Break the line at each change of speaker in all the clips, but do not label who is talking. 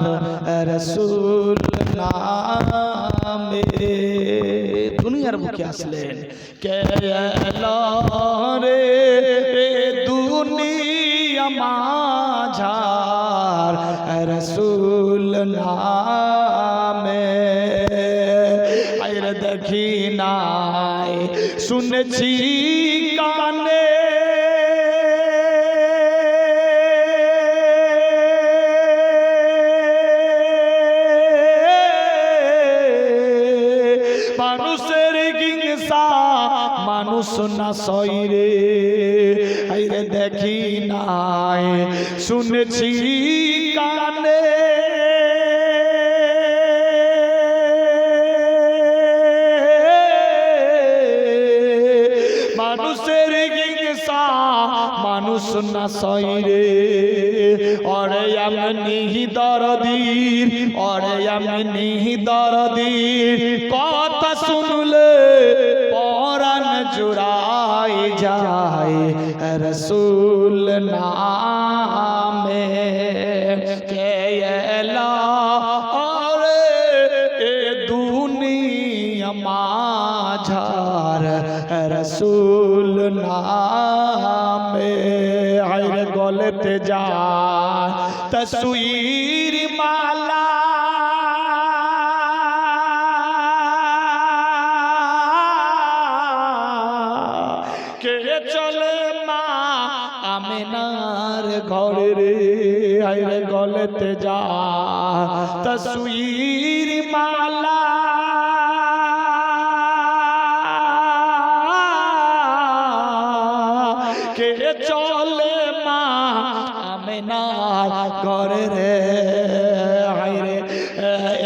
আমার রসুল নামে দুনিয়ার বুকে আসলেন কে এলো রে দুনিয়া মাঝার রসুল নামে আইরে দেখি নাই শুনেছি সইরে আইরে দেখি নাই, শুনেছি কানে। মানুষের হিংসা, মানুষ না সইরে অরে আমি দরদির, অরে আমি দরদির। কথা শুনলে পরাণ জুড়াই যায় রসুল নামে কে এলা অরে এ দুনিয়া মাঝার রসুল নামে আইর গলতে যায় কে চলে মা? আমেনার ঘরে রে আইরে গলতে যা। তসুইর মালা। কে চলে মা? আমেনার ঘরে রে হাইরে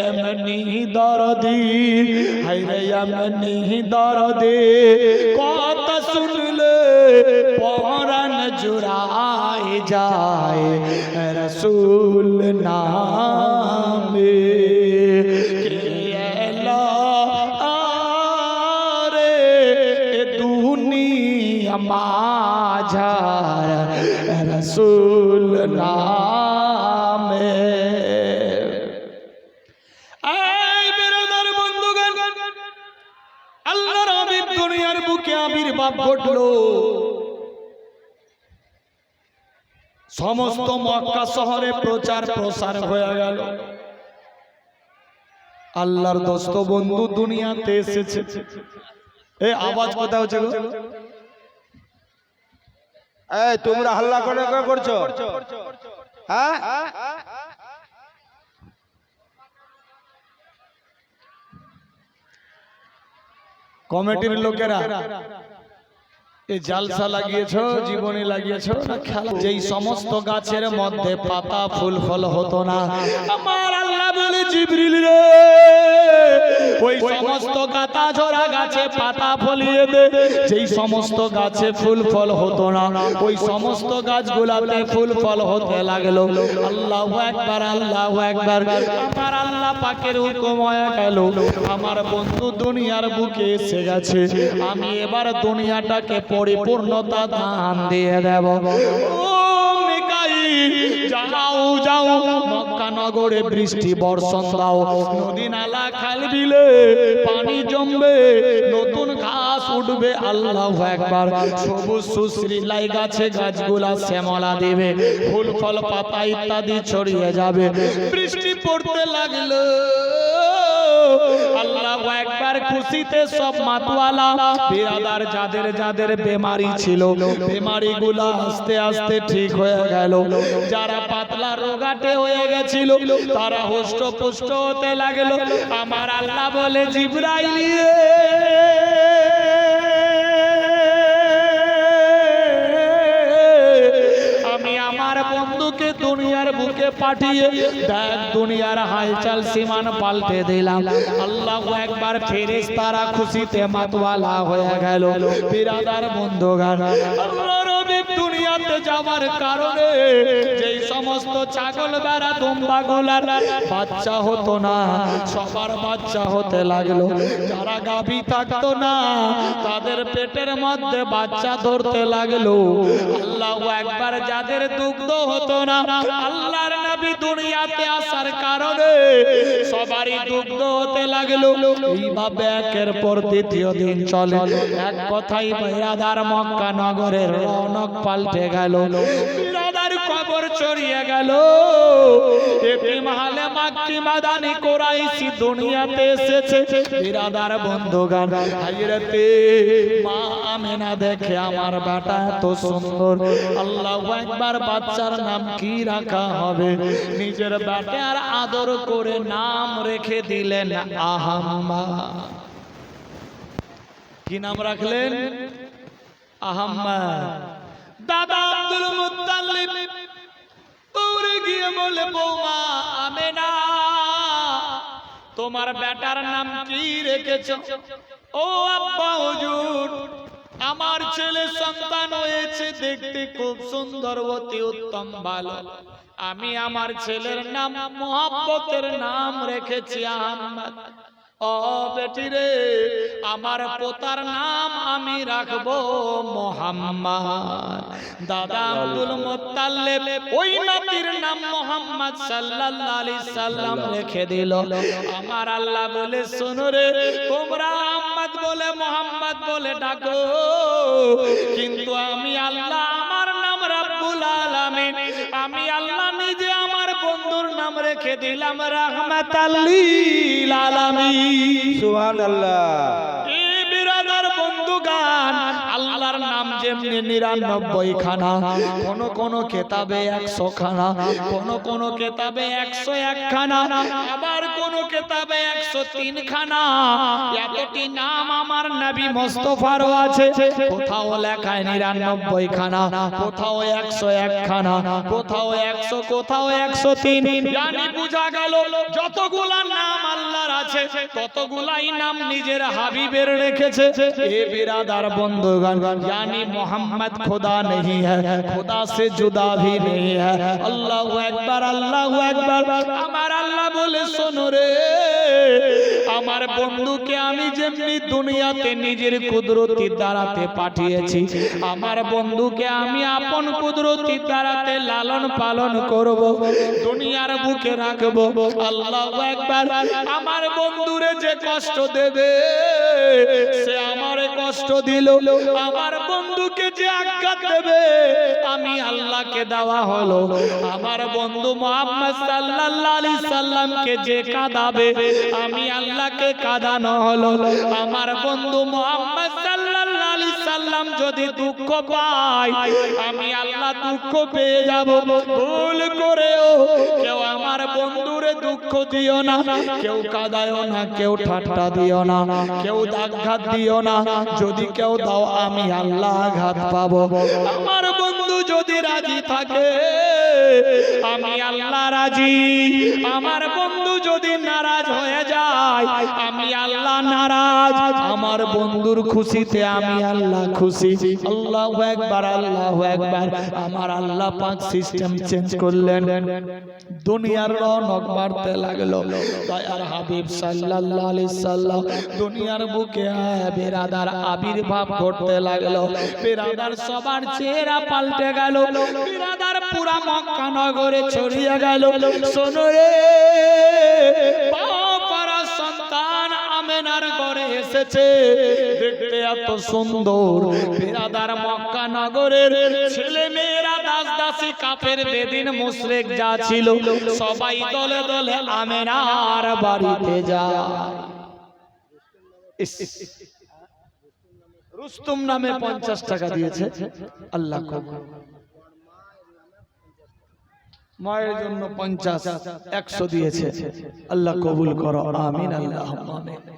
এমনি দরদি হাইরে এমনি দরদি। মাঝার রসুল নামে। আল্লাহর হাবিব দুনিয়ার বুকে আবির্ভাব ঘটলো। সমস্ত মক্কা শহরে প্রচার প্রসার হয়ে গেল। আল্লাহর দোস্ত বন্ধু দুনিয়াতে এসেছে। এ আওয়াজ কোথায় হচ্ছে?
তোমরা হাল্লা করে করে করছ? হ্যাঁ?
কমিটির লোকেরা। এই জালসা লাগিয়েছ জীবনে লাগিয়েছ না খেলা। যেই সমস্ত গাছের মধ্যে পাতা ফুল ফল হতো না। আমার আল্লাহ বলে জিবরিল রে ওই সমস্ত গাতা ঝরা গাছে পাতা ফলিয়ে দে। যেই সমস্ত গাছে ফুল ফল হতো না ওই সমস্ত গাছগুলাতে ফুল ফল হতে লাগল। আল্লাহ একবার আল্লাহ একবার। আমার আল্লাহ পাকের হুকুম হয়ে গেল। আমার বন্ধু দুনিয়ার বুকে এসে গেছে। আমি এবার দুনিয়াটাকে পরিপূর্ণতা দান দিয়ে দেব। যাও যাও, মক্কা নগরে বৃষ্টি বর্ষণ দাও। নদী নালা, খাল বিলে পানি জমবে, নতুন ঘাস উঠবে, আল্লাহ একবার। সবুজ সুশ্রীলাই গাছে গাছগুলা শ্যামলা দেবে, ফুল, ফল, পাতা ইত্যাদি ছড়িয়ে যাবে। বৃষ্টি পড়তে লাগল আল্লাহ একবার খুশিতে সব মাতওয়ালা পেয়াদার যাদের যাদের বেমারি ছিল বেমারি গুলা আস্তে আস্তে ঠিক হয়ে গেল। যারা পাতলা রোগাটে হয়ে গেছিল, তারা হুষ্ট পুষ্ট হতে লাগল। আমার আল্লাহ বলে জিব্রাইলিয়ে দুনিয়ার বুকে পাঠিয়ে। দেখ, দুনিয়ার হালচাল সীমান পাল্টে দিলাম। আল্লাহ একবার ফেরেস তারা খুশিতে মাতওয়ালা হয়ে গেল। বিরাদার বন্ধুগান আল্লাহর যাওয়ার কারণে যেই সমস্ত ছাগল গোলার বাচ্চা হতো না, সবার বাচ্চা হতে লাগল। যারা গাভী থাকতো না, তাদের পেটের মধ্যে বাচ্চা ধরতে লাগল। আল্লাহ একবার যাদের দুগ্ধ হতো না, আল্লাহর নবী দুনিয়াতে আসার কারণে সবারই দুগ্ধ হতে লাগল। এইভাবে একের পর দ্বিতীয় দিন চলে। এক কথাই বেরাদার মক্কা নগরের রৌনক পাল্টে গেল। বিরাদার কবর চড়িয়ে গেল। এতিম হালে মাক্কি মাদানি দুনিয়াতে এসেছে। বিরাদার মা আমেনা দেখে আমার বেটা এত সুন্দর। আল্লাহ একবার বাচ্চার নাম কি রাখা হবে? নিজের বেটার আদর করে নাম রেখে দিলেন আহাম্মা কি নাম রাখলেন? আহাম্মা দাদা আব্দুল মুত্তালিব, দৌড়ে গিয়ে বলে, বৌমা, আমেনা, তোমার বেটার নাম কি রেখেছ? ও আব্বা হুজুর, আমার ছেলে সন্তান হয়েছে, দেখতে খুব সুন্দর, অতি উত্তম, ভালো। আমি আমার ছেলের নাম মোহাব্বতের নাম রেখেছি আহম্মদ ও বেটি রে আমার পোতার নাম আমি রাখব মোহাম্মদ। দাদা আব্দুল মুত্তালিব ওই নবীর নাম মোহাম্মদ সাল্লাল্লাহু আলাইহি সাল্লাম রেখে দিল। আমার আল্লাহ বলে শোনো রে তোমরা আহমদ বলে মোহাম্মদ বলে ডাকো। কিন্তু দিলাম রহমত লিল আলামিন।
সুবহানাল্লাহ।
এই বিরাদার বন্ধুগান আল্লাহর নাম যেমনি নিরানব্বই খানা কোন কোন কেতাবে একশো খানা কোন কোন কেতাবে একশো এক খানা আবার কেতাবে একশো তিন খানা। এতটি নাম আমার নবী মোস্তফারও আছে। কোথাও লেখায় নিরানব্বই খানা, কোথাও একশো এক খানা, কোথাও একশো কোথাও একশো তিন। জানি গেল যতগুলা নাম আল্লাহর আছে, ততগুলাই নাম নিজের হাবিবের রেখেছে। এ বিরাদার জানি মোহাম্মদ খোদা নেই হ্যাঁ খোদা সে জুদা ভি নেই হ্যাঁ। আমার আল্লাহ বলে শোনো রে। আমার বন্ধুকে আমি যেমনি দুনিয়াতে নিজের কুদরতি দ্বারাতে পাঠিয়েছি, আমার বন্ধুকে আমি আপন কুদরতি দ্বারাতে লালন পালন করব, দুনিয়ার বুকে রাখব। আল্লাহ একবার আমার বন্ধুরে যে কষ্ট দেবে, সে আমার কষ্ট দিল। আমার বন্ধুকে যে আঘাত দেবে। আমি আল্লাহকে দেওয়া হলো। আমার বন্ধু মোহাম্মদ সাল্লাল্লাহু আলাইহি সাল্লামকে যে কাঁদাবে, আমি আল্লাহকে কাঁদানো হলো। আমার বন্ধু মোহাম্মদ সাল্লাল্লাহু সাল্লাম যদি দুঃখ পায়, আমি আল্লাহ দুঃখ পেয়ে যাব। ভুল করেও কেউ আমার দিও না। কেউ কাঁদায়ও না, কেউ ঠাট্টা দিও না। কেউ আঘাত দিও না। যদি কেউ দাও, আমি আল্লাহ আঘাত পাবো। আমার বন্ধু যদি রাজি থাকে, আমি আল্লাহ রাজি। আমার বন্ধু যদি নারাজ হয়ে যায় আমি আল্লাহ নারাজ। আমার বন্ধুর খুশিতে আমি আল্লাহ খুশি। আল্লাহ একবার আল্লাহ একবার আমার আল্লাহ পাক সিস্টেম চেঞ্জ করলেন। দুনিয়ার রৌনক বাড়তে লাগল। হাবিব দুনিয়ার বুকে বেরাদার আবির্ভাব করতে লাগল। বেরাদার সবার চেহারা পাল্টে গেল। বেরাদার পুরা মক্কা নগরে ছড়িয়ে গেল। সন্তান আমেনার ঘরে এসেছে। দেখতে এত সুন্দর। বেরাদার মক্কা নগরের ছেলে মেয়েরা দাস দাসী কাফের বেদিন মুশরিক যা ছিল সবাই দলে দলে আমেনার বাড়িতে ইস, রুস্তুম নামে পঞ্চাশ টাকা দিয়েছে। আল্লাহ মায়ের জন্য পঞ্চাশ একশো দিয়েছে। আল্লাহ কবুল করো। আমিন আল্লাহ আমিন।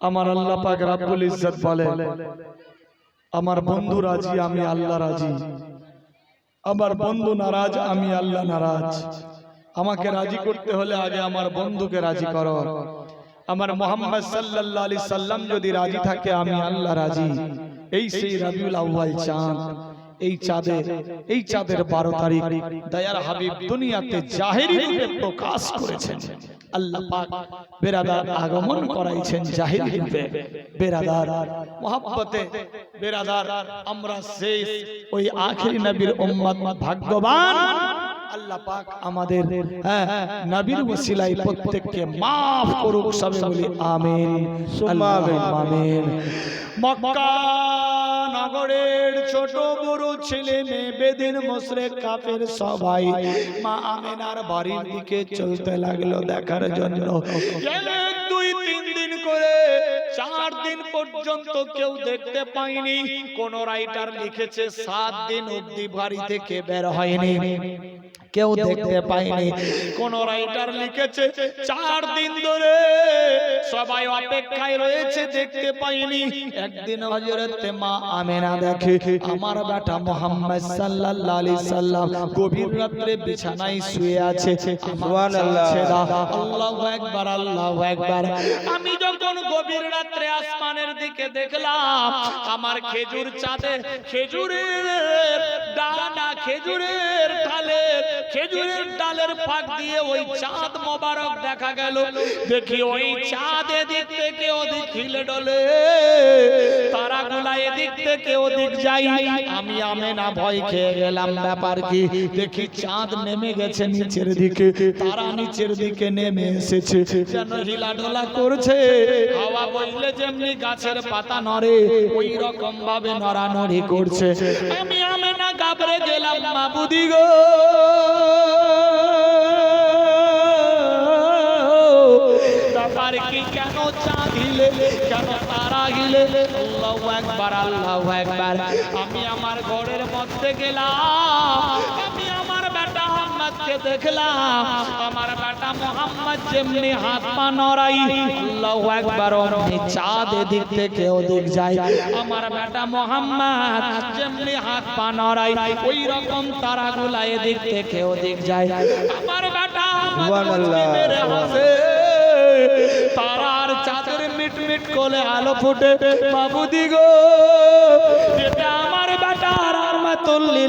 আমার আল্লাহ পাক রাব্বুল ইজ্জত বলে, আমার বন্ধু রাজি, আমি আল্লাহ রাজি। আমার বন্ধু নারাজ, আমি আল্লাহ নারাজ। আমাকে রাজি করতে হলে আগে আমার বন্ধুকে রাজি করো। আমার মোহাম্মদ সাল্লাল্লাহু আলাইহি সাল্লাম যদি রাজি থাকে, আমি আল্লাহ রাজি। এই সেই রবিউল আউয়াল চাঁদ। এই চাঁদের এই চাঁদের বারো তারিখ দয়ার হাবিব দুনিয়াতে জাহেরি রূপে প্রকাশ করেছেন। আল্লাহ পাক বেরাদার আগমন করাইছেন জাহিল রূপে বেরাদার মহাব্বতে। বেরাদার আমরা সেই ওই আখেরি নবীর উম্মত ভাগ্যবান। আল্লাহ পাক আমাদের হ্যাঁ নবীর ওসিলায় প্রত্যেককে মাফ করুক সবে বলি আমিন
আমিন।
আমিন মক্কা নগরের ছোট বড় ছেলে মেয়ে বেদিন মুশরিক কাফের সবাই মা আমিনার বাড়ির দিকে চলতে লাগল দেখার জন্য। এক দুই তিন দিন করে চার দিন পর্যন্ত কেউ দেখতে পায়নি। কোন রাইটার লিখেছে সাত দিন অব্দি বাড়ি থেকে বের হয়নি। কেউ দেখতে পায়নি। কোন রাইটার লিখেছে চার দিন ধরে সবাই অপেক্ষায় রয়েছে দেখতে পাইনি। একদিন হজরত মা আমেনা দেখে আমার বেটা মোহাম্মদ সাল্লাল্লাহু আলাইহি সাল্লাম গভীর রাত্রে বিছানায় শুয়ে আছে।
সুবহানাল্লাহ।
আল্লাহু আকবার আল্লাহু আকবার। আমি যখন গভীর রাত্রে আসমানের দিকে দেখলাম আমার খেজুর চাঁদে খেজুরের ডানা খেজুরের ডালের খেজুরের ডালের ফাঁক দিয়ে ওই চাঁদ মোবারক দেখা গেল। দেখি ওই চাঁদ এদিক থেকে ওদিক হিলে ডলে। তারা তারাগুলা এদিক থেকে ওদিক যাই। আমি আমে না ভয় খেয়ে গেলাম, ব্যাপার কি? দেখি চাঁদ নেমে গেছে নিচের দিকে। তারা নিচের দিকে নেমে এসেছে। যেন হিলা ঢোলা করছে। হাওয়া বইলে যেমনি গাছের পাতা নড়ে ওই রকম ভাবে নড়ানড়ি করছে। আমি আমে না গাবড়ে গেলাম, মাবুদি গো! ব্যাপার কি কেন চা হিলে কেন তারা হিলে আল্লাহু একবার আল্লাহু আমি আমার ঘরের মধ্যে গেলাম। মোহাম্মদকে দেখলাম আমার বেটা মোহাম্মদ যেমনি হাত পা নড়াই আল্লাহু একবার অমনি চাঁদ এদিক থেকে ওদিক যায়। আমার বেটা মোহাম্মদ যেমনি হাত পা নড়াই ওই রকম তারাগুলা এদিক থেকে ওদিক যায়। আমার বেটা
সুবহানাল্লাহ।
মেরে হাসে তারার চাঁদের মিট মিট কোলে আলো ফুটে। বাবুদি গো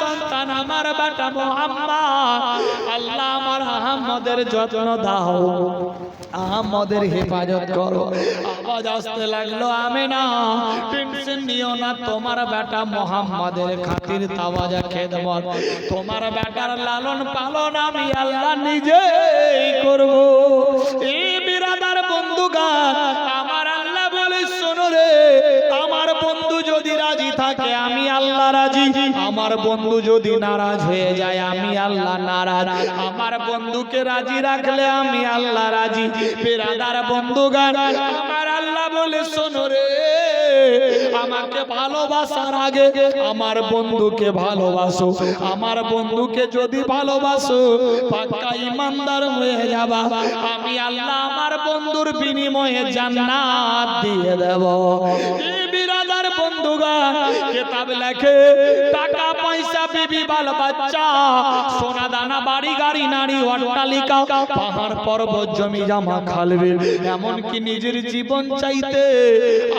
সন্তান আমার বাটা মোহাম্মদ। আল্লাহ আমার আহমদের যত্ন দাও। আহমদের হেফাজত করো। আওয়াজ আসতে লাগল আমি না টেনশন নিও না, তোমার বেটা মোহাম্মদের খাতির তাওয়াজা খেদমত। তোমার বেটার লালন পালন আমি আল্লাহ নিজেই করব। এই বিরাদার বন্ধুগান আমার আল্লাহ বলে, শোনো রে রাজি থাকে, আমি আল্লাহ রাজি। আমার বন্ধু যদি নারাজ হয়ে যায়, আমি আল্লাহ নারাজ। আমার বন্ধুকে রাজি রাখলে আমি আল্লাহ রাজি। বেরাদার বন্ধুগান আমার আল্লাহ বলে, শোনো রে, আমাকে ভালোবাসার আগে আমার বন্ধুকে ভালোবাসো। আমার বন্ধুকে যদি ভালোবাসো, পাক্কা ইমানদার হয়ে যাবা। আমি আল্লাহ আমার বন্ধুর বিনিময়ে জান্নাত দিয়ে দেব। বন্ধুগান কেতাব লেখে টাকা পয়সা বিবি বাল বাচ্চা সোনা দানা বাড়ি গাড়ি নারী অট্টালিকা পাহাড় পর্বত জমি জামা খালবে। এমনকি নিজের জীবন চাইতে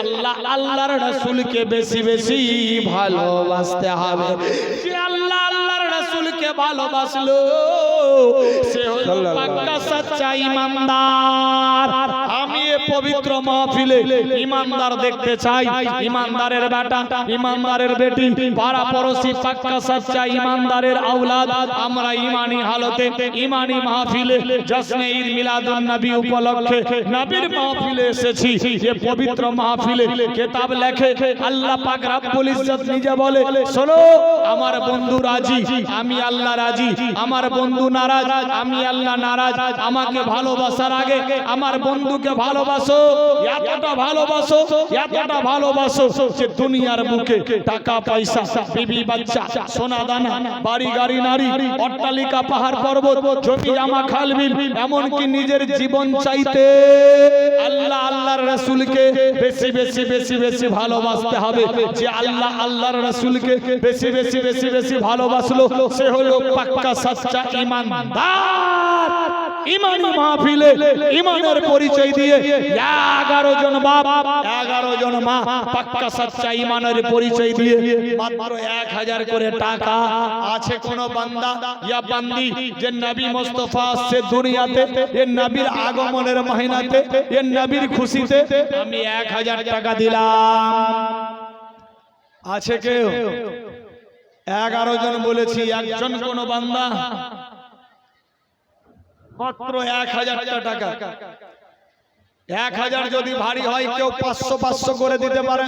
আল্লাহ আল্লাহর রাসূলকে বেশি বেশি ভালোবাসতে হবে। যে আল্লাহ আল্লাহর রাসূলকে ভালোবাসলো সে হলো পাক্কা সচ্চা ইমানদার। পবিত্র মাহফিলে ইমানদার দেখতে চাই। ইমানদারের বেটা, ইমানদারের বেটি, পাড়া পড়োশি, পাক্কা সচ্চা ইমানদারের আওলাদ। আমরা ইমানি হালতে, ইমানি মাহফিলে জশ্নে ঈদ মিলাদুন নবী উপলক্ষে নবীর মাহফিলে এসেছি। এ পবিত্র মাহফিলে কিতাব লেখে আল্লাহ পাক রব্বুল ইজ্জত নিজে বলে, শোনো, আমার বন্ধু রাজি, আমি আল্লাহ রাজি, আমার বন্ধু নারাজ, আমি আল্লাহ নারাজ, আমাকে ভালোবাসার আগে আমার বন্ধুকে ভালোবাসো, এতটা ভালোবাসো এতটা ভালোবাসো যে দুনিয়ার বুকে টাকা, পয়সা, বিবি, বাচ্চা, সোনা, দানা, বাড়ি, গাড়ি, নারী, অট্টালিকা, পাহাড়, পর্বত, জমি, জামা, খাল, বিল, এমনকি নিজের জীবন চাইতে আল্লাহ, আল্লাহর রাসূলকে বেশি বেশি বেশি বেশি ভালোবাসতে হবে। যে আল্লাহ, আল্লাহর রাসূলকে বেশি বেশি বেশি বেশি ভালোবাসলো, সে হলো পাক্কা, সচ্চা ঈমানদার ইমানি মাহফিলে ইমানের পরিচয় দিয়ে এগারো জন বাপ, এগারো জন মা পাক্কা সাচ্চা ইমানের পরিচয় দিয়ে মাত্র এক হাজার করে টাকা আছে কোন বান্দা? ইয়া বান্দি, যে নবী মোস্তফা আসছে দুনিয়াতে, এ নবীর আগমনের মহিনাতে, এ নবীর খুশিতে, আমি এক হাজার টাকা দিলাম। আছে কেউ? এগারো জন বলেছি, একজন কোন বান্দা? মাত্র এক হাজারটা টাকা এক হাজার যদি ভারী হয় কেউ পাঁচশো পাঁচশো করে দিতে পারে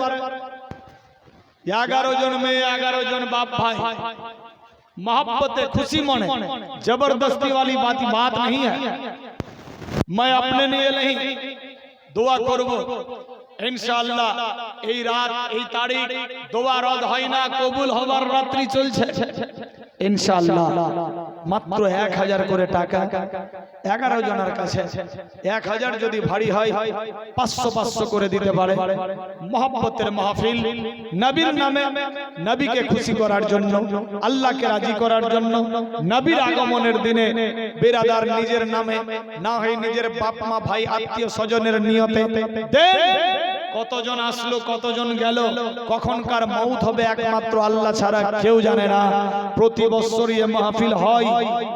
এগারো জন মেয়ে এগারো জন বাপ ভাই मोहब्बत खुशी मने जबरदस्ती वाली बात बात नहीं है मैं अपने लिए नहीं দোয়া করব ইনশাআল্লাহ এই রাত এই তারিখ দোয়া রদ হয় না কবুল হবার রাত্রি চলছে ইনশাআল্লাহ। মাত্র এক হাজার করে টাকা। এগারো জনের কাছে। এক হাজার যদি ভারী হয় পাঁচশো পাঁচশো করে দিতে পারে। মহব্বতের মাহফিল নবীর নামে নবীকে খুশি করার জন্য আল্লাহকে রাজি করার জন্য নবীর আগমনের দিনে বেরাদার নিজের নামে না হয় নিজের বাপ মা ভাই আত্মীয় স্বজনের নিয়তে দেন। কতজন আসলো কতজন গেল কখনকার মৌত হবে একমাত্র আল্লাহ ছাড়া কেউ জানে না। প্রতি বছরই মাহফিল হয়।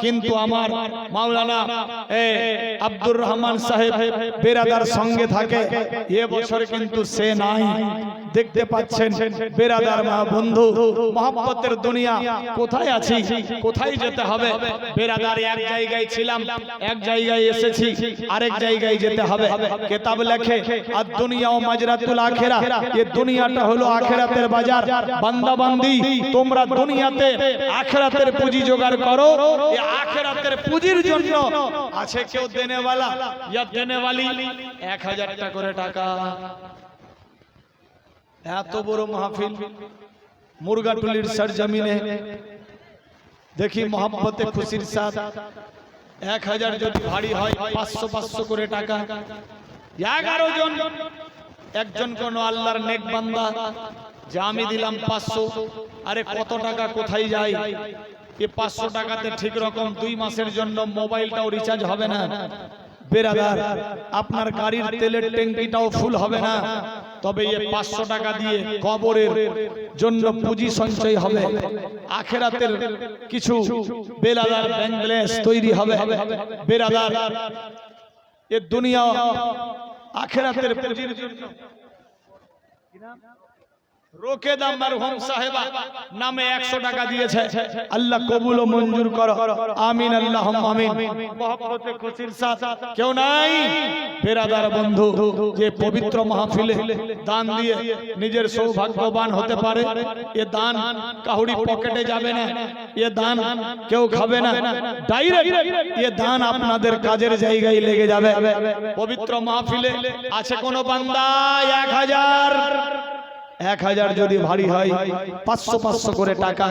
কিন্তু আমার মাওলানা এ আব্দুর রহমান সাহেব বেরাদার সঙ্গে থাকে। এ বছর কিন্তু সে নাই। দেখতে পাচ্ছেন বেরাদার মা বন্ধু মহব্বতের দুনিয়া কোথায় আছি? কোথায় যেতে হবে? বেরাদার এক জায়গায় ছিলাম এক জায়গায় এসেছি। আরেক জায়গায় যেতে হবে। কেতাব লেখে আর দুনিয়া ও মাজরাতুল আখেরা। এ দুনিয়াটা হলো আখেরাতের বাজার। বান্দা বান্দি তোমরা দুনিয়াতে আখেরাতের পুঁজি জোগাড় করো। এ আখেরাতের পুঁজির জন্য আছে কেউ দেনেওয়ালা? ইয়া দেনেওয়ালি এক হাজার টাকা করে টাকা। এত বড় মাহফিল মুরগাটুলির সরজমিনে। দেখি মোহাম্মতে খুশির সাথ এক হাজার যদি ভারী হয় পাঁচশো পাঁচশো করে টাকা। এগারো জন একজন কোন আল্লাহর নেক বান্দা? যে আমি দিলাম পাঁচশো। আরে কত টাকা, কোথায় যায়? এ পাঁচশো টাকাতে ঠিক রকম দুই মাসের জন্য মোবাইলটাও রিচার্জ হবে না। বেরাদার আপনার গাড়ির তেলের ট্যাঙ্কিটাও ফুল হবে না। তবে এ পাঁচশো টাকা দিয়ে কবরের জন্য পুঁজি সঞ্চয় হবে। আখেরাতের কিছু বেরাদার ব্যাংক তৈরি হবে। বেরাদার এ দুনিয়া আখেরাতের পুঁজির জন্য রোকেদা মারহুম সাহেবা, নামে 100 টাকা দিয়েছে। আল্লাহ কবুল ও মঞ্জুর করো। আমিন, আল্লাহুম্মা আমিন। মহব্বতে খুশির সাথ। কেউ নাই? বেরাদার বন্ধু, যে পবিত্র মাহফিলে দান দিয়ে নিজের সৌভাগ্যবান হতে পারে, এ দান কাহুরি পকেটে যাবে না। এ দান কেউ খাবে না। এ দান আপনাদের কাজের জায়গায় লেগে যাবে। পবিত্র মাহফিলে আছে কোনো বান্দা? এক হাজার। এক হাজার যদি ভারী হয় পাঁচশো পাঁচশো করে টাকা।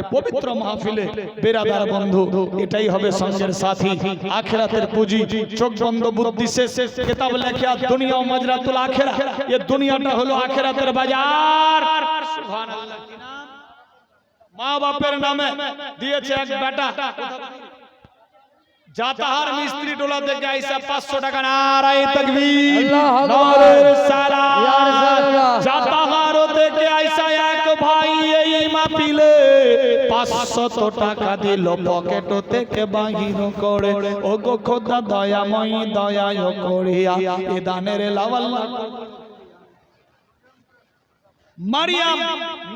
এ পবিত্র মাহফিলে বেরাদার বন্ধু এটাই হবে সঙ্গের সাথী। আখেরাতের পুঁজি চোখ বন্ধ বুদ্ধি শেষ কেতাব লেখে আর দুনিয়া ও মাজরাতুল আখেরা। এ দুনিয়াটা হলো আখেরাতের বাজার। সুবহানাল্লাহ কি নাম? মা বাপের নামে দিয়েছে এক বেটা। জাতাহার মিস্ত্রি টোলা থেকে আইসা পাঁচশো টাকা নারায় তকবীর।
আল্লাহু আকবার।
নারে
ইয়া
সালাম। মাপিলে পাঁচশত টাকা দিল পকেট থেকে বাহির করে। ও গো খোদা দয়াময় দয়ায় করিয়া। এ দানের লাওয়াল্লাহ মারিয়াম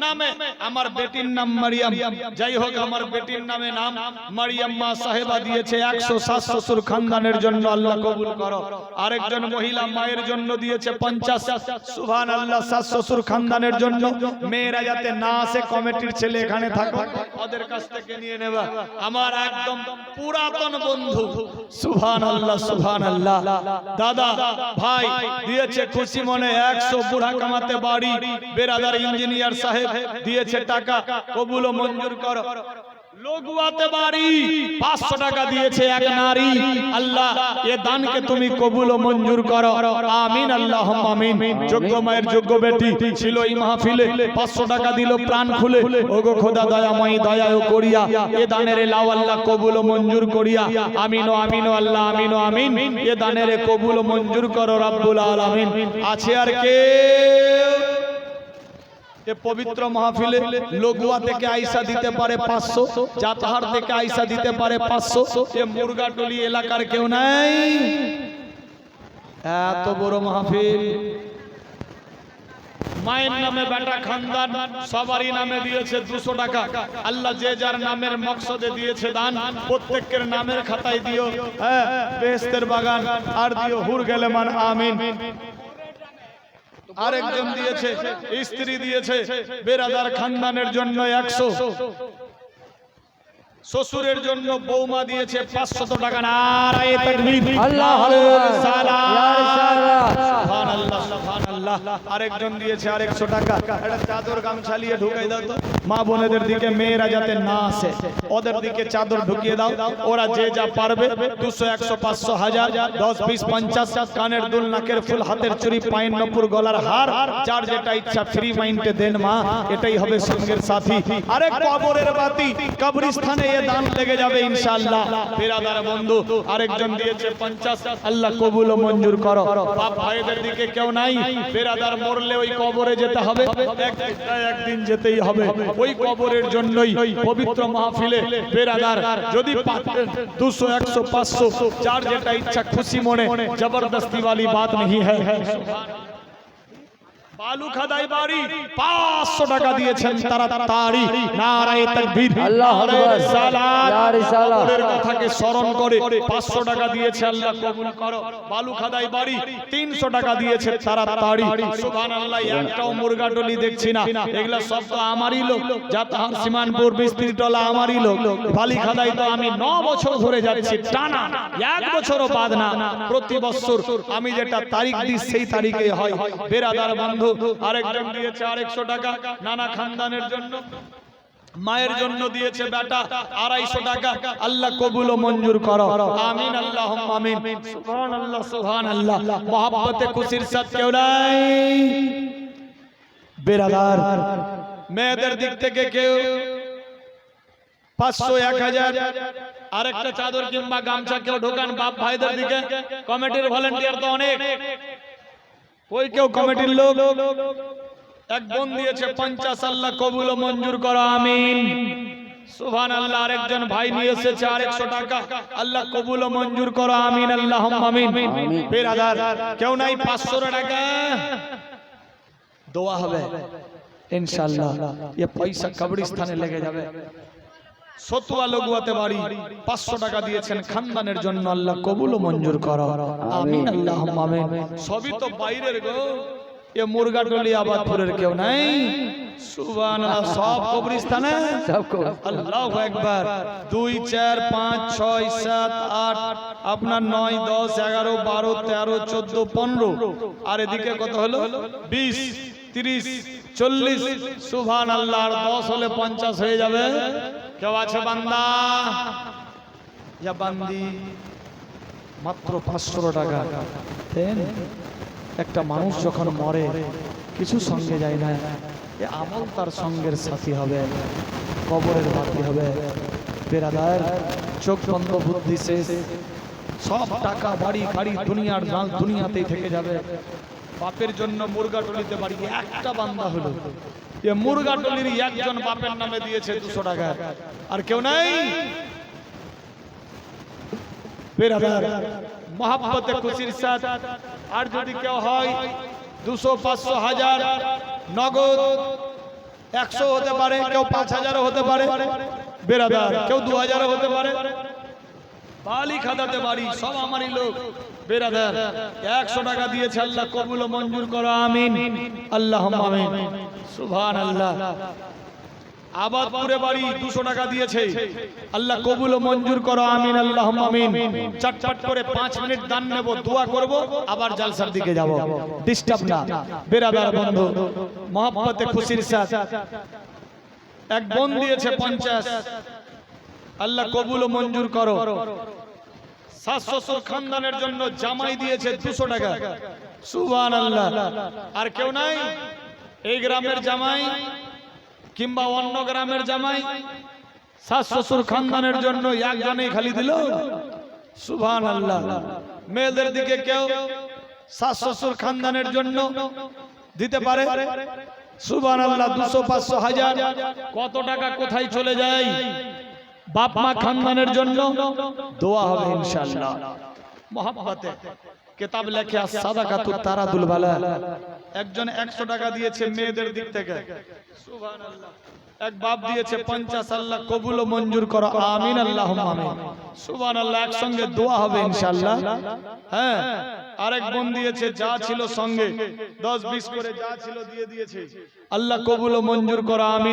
নামে আমার বেটির নাম মারিয়াম। যাই হোক, আমার বেটির নামে নাম মারিয়াম মা সাহেবা দিয়েছে একশো সাত শ্বশুর খানদানের জন্য, আল্লাহ কবুল করো। আরেকজন মহিলা মায়ের জন্য দিয়েছে পঞ্চাশ। সুভান আল্লাহ সাত শ্বশুর খানদানের জন্য। মেয়েরা যাতে না আসে, কমিটির ছেলে এখানে থাকো ওদের কাছ থেকে নিয়ে নেবা। আমার একদম পুরাতন বন্ধু। সুভান আল্লাহ সুভান আল্লাহ দাদা, ভাই, দিয়েছে খুশি মনে একশো বুড়া কামাতে বাড়ি। বেরাদার ইঞ্জিনিয়ার সাহেব দিয়েছে টাকা, কবুল ও মঞ্জুর করো। লগুয়াতে বাড়ি, পাঁচশো টাকা দিয়েছে নারী। আল্লাহ, এ দানকে তুমি কবুল ও মঞ্জুর করো। আমিন আল্লাহ যোগ্য ছিল পাঁচশো টাকা দিল প্রাণ খোদা করিয়া, এ দানের আল্লাহ কবুল মঞ্জুর করিয়া। আমিন ও আমিন ও আল্লাহ, আমিন ও আমিন। এ দানের কবুল মঞ্জুর করো রাব্বুল আলামিন। আছে আর কে পবিত্র মাহফিলে লগুয়া থেকে আইসা দিতে পারে পাঁচশো, জাতাহার থেকে আইসা দিতে পারে পাঁচশো। এ মুরগাটলি এলাকার কেউ নাই। এত বড় মাহফিল। মায়ের নামে বেটা খানদান, সবারই নামে দিয়েছে দুশো টাকা। আল্লাহ যে যার নামের মকসদে দিয়েছে দান, প্রত্যেকের নামের খাতায় দিও। হ্যাঁ বেহেস্তের বাগান, আর দিও হুর গেলে মান আমিন। আরেকজন দিয়েছে স্ত্রী দিয়েছে বেরাদার খানদানের জন্য একশো শ্বশুরের জন্য বৌমা দিয়েছে পাঁচশত টাকা না তাকবীর
আল্লাহু
নারায়ে
আকবার।
রিসালাত।
রিসালাত।
সুবহানাল্লাহ, আরেকজন দিয়েছে আরেকশো টাকা। একটা চাদর গামছা নিয়ে ঢুকাই দাও তো। মা বোনেদের দিকে মেয়েরা যাতে না আসে, ওদের দিকে চাদর ঢুকিয়ে দাও। ওরা যে যা পারবে, দুশো, একশো, পাঁচশো, হাজার, দশ, বিশ, পঞ্চাশ, কানের দুল, নাকের ফুল, হাতের চুরি পায়ের নপুর, গলার হার, যার যেটা ইচ্ছা ফ্রি মাইন্ডে দেন মা। এটাই হবে সঙ্গের সাথী। আরে কবরের বাতি, কবরস্থানে এ দান লেগে যাবে ইনশাআল্লাহ। বিরাদার বন্ধু, আরেকজন দিয়েছে পঞ্চাশ। আল্লাহ কবুল ও মঞ্জুর করো। বাপ ভাইদের দিকে কেউ নাই। বেরাদার মরলে ওই কবরে যেতে হবে। একদিন যেতেই হবে। ওই কবরের জন্যই পবিত্র মাহফিলে বেরাদার যদি দুশো, একশো, পাঁচশো চার যেটা ইচ্ছা খুশি মনে, জবরদস্তি বালি বাত নেই হ্যাঁ। বালু খাদাই বাড়ি পাঁচশো টাকা দিয়েছেন তারা তারি নারায়ে তাকবীর
আল্লাহু আকবার।
নারায়ে
ইয়া রিসালাত।
কবরের কথাকে স্মরণ করে পাঁচশো টাকা দিয়েছে আল্লাহ কবুল করো। বালু খাদাই বাড়ি তিনশো টাকা দিয়েছে তারা তারি সুবহান আল্লাহ একটাও মুরগা টলি দেখছি না। এগুলা সব তো আমারই লোক। যা তাহার সীমানপুর বিস্ত্রী টলা আমারই লোক। বালিখাদাই তো আমি ন বছর ধরে যাচ্ছি। টানা এক বছরও বাদ না। প্রতি বছর আমি যেটা তারিখ দিই সেই তারিখে হয়। বেরাদার বন্ধু আরেকজন দিয়েছে আরেকশো টাকা। নানা খানদানের জন্য। মায়ের জন্য দিয়েছে বেটা আড়াইশো টাকা। আল্লাহ কবুল ও মঞ্জুর করো। আমিন আল্লাহ আমিন। সুবহান আল্লাহ সুবহান আল্লাহ মহাব্বতে খুশির সাথ কেউ নাই। বেরাদার, মেয়েদের দিক থেকে কেউ পাঁচশো এক হাজার। আরেকটা চাদর কিংবা গামছা কেউ ঢোকান বাপ ভাইদের দিকে। কমিটির ভলেন্টিয়ার তো অনেক। ওই কেউ কমিটির লোক। এক বোন দিয়েছে পঞ্চাশ আল্লাহ কবুল মঞ্জুর করো আমিন। সুবহান আল্লাহ আরেকজন ভাই নিয়ে এসেছে আরেকশো টাকা আল্লাহ কবুল মঞ্জুর করো আমিন আল্লাহ আমিন। বেরাদার কেউ নাই পাঁচশো টাকা? দোয়া হবে। ইনশাআল্লাহ ये পয়সা কবরস্থানে লেগে যাবে। সতুয়া লগুয়াতে বাড়ি। পাঁচশো টাকা দিয়েছেন খানদানের জন্য আল্লাহ কবুল মঞ্জুর করো। আমিন। আল্লাহ আমিন। সবই তো বাইরের গো। এ মুরগাটলি আবাদপুরের কেউ নাই। সুবহানাল্লাহ সব কবরস্থানে।
সব
আল্লাহু একবার দুই চার পাঁচ ছয় সাত আট আপনার নয় দশ এগারো বারো তেরো চোদ্দ পনেরো। আর এদিকে কত হলো? বিশ তিরিশ চল্লিশ। সুভান আল্লাহ আর দশ হলে পঞ্চাশ হয়ে যাবে। কেউ বান্দা? ইয়া বান্দি। মাত্র পাঁচশো টাকা। একটা মানুষ যখন মরে, কিছু সঙ্গে যায় না। এ আমল তার সঙ্গের সাথী হবে, কবরের বাতি হবে। বেরাদার, চোখ বন্ধ, বুদ্ধি শেষ। সব টাকা, বাড়ি, গাড়ি, দুনিয়ার দুনিয়াতেই থেকে যাবে। বাপের জন্য মুরগা টলিতে বাড়ি একটা বান্দা হলো। এ মুরগা টলির একজন বাপের নামে দিয়েছে দুশো টাকা। আর কেউ নাই? মহাব্বতে খুশির সাথ। আর যদি কেউ হয়, দুশো, পাঁচশো, হাজার, নগদ, একশো হতে পারে, কেউ পাঁচ হাজারও হতে পারে। বেরাদার, কেউ দু হাজারও হতে পারে। বালি খাদাতে বাড়ি, সব আমারই লোক। বেরাদার, একশো টাকা দিয়েছে আল্লাহ, কবুল মঞ্জুর করো, আমিন। আল্লাহ সুভান আল্লাহ আবাদপুরে বাড়ি দুশো টাকা দিয়েছে। আল্লাহ, কবুল মঞ্জুর করো, আমিন আল্লাহ আমিন। করে পাঁচ মিনিট দান নেব, দোয়া করব, আবার জালসার দিকে যাব। বন্ধু খুশির এক বোন দিয়েছে পঞ্চাশ। আল্লাহ, কবুল মঞ্জুর করো। শ্বশুর খানদানের জন্য জামাই দিয়েছে দুশো টাকা। সুবান আল্লাহ আর কেউ নাই? এই গ্রামের জামাই কিংবা অন্য গ্রামের জামাই শ্বশুর খানদানের জন্য একজনেই খালি দিল? সুভান আল্লাহ মেয়েদের দিকে কেউ শ্বশুর খানদানের জন্য দিতে পারে? সুবান আল্লাহ দুশো পাঁচশো হাজার। কত টাকা কোথায় চলে যায়? বাপ মা খানদানের জন্য দোয়া হবে ইনশাআল্লাহ। মহাব্বতে কিতাব লেখে আর সাদাকাতুত তারাদুল বালা। একজন 100 টাকা দিয়েছে মেয়েদের দিক থেকে। সুবহানাল্লাহ। এক বাপ দিয়েছে 50 আল্লাহ কবুল ও মঞ্জুর করো। আমিন, আল্লাহুম্মা আমিন। সুবহানাল্লাহ, একসঙ্গে দোয়া হবে ইনশাআল্লাহ। হ্যাঁ আরেক বোন দিয়েছে, যা ছিল সঙ্গে। 10 20 করে যা ছিল দিয়ে দিয়েছে। আল্লাহ কবুল ও মঞ্জুর করো। আমিন।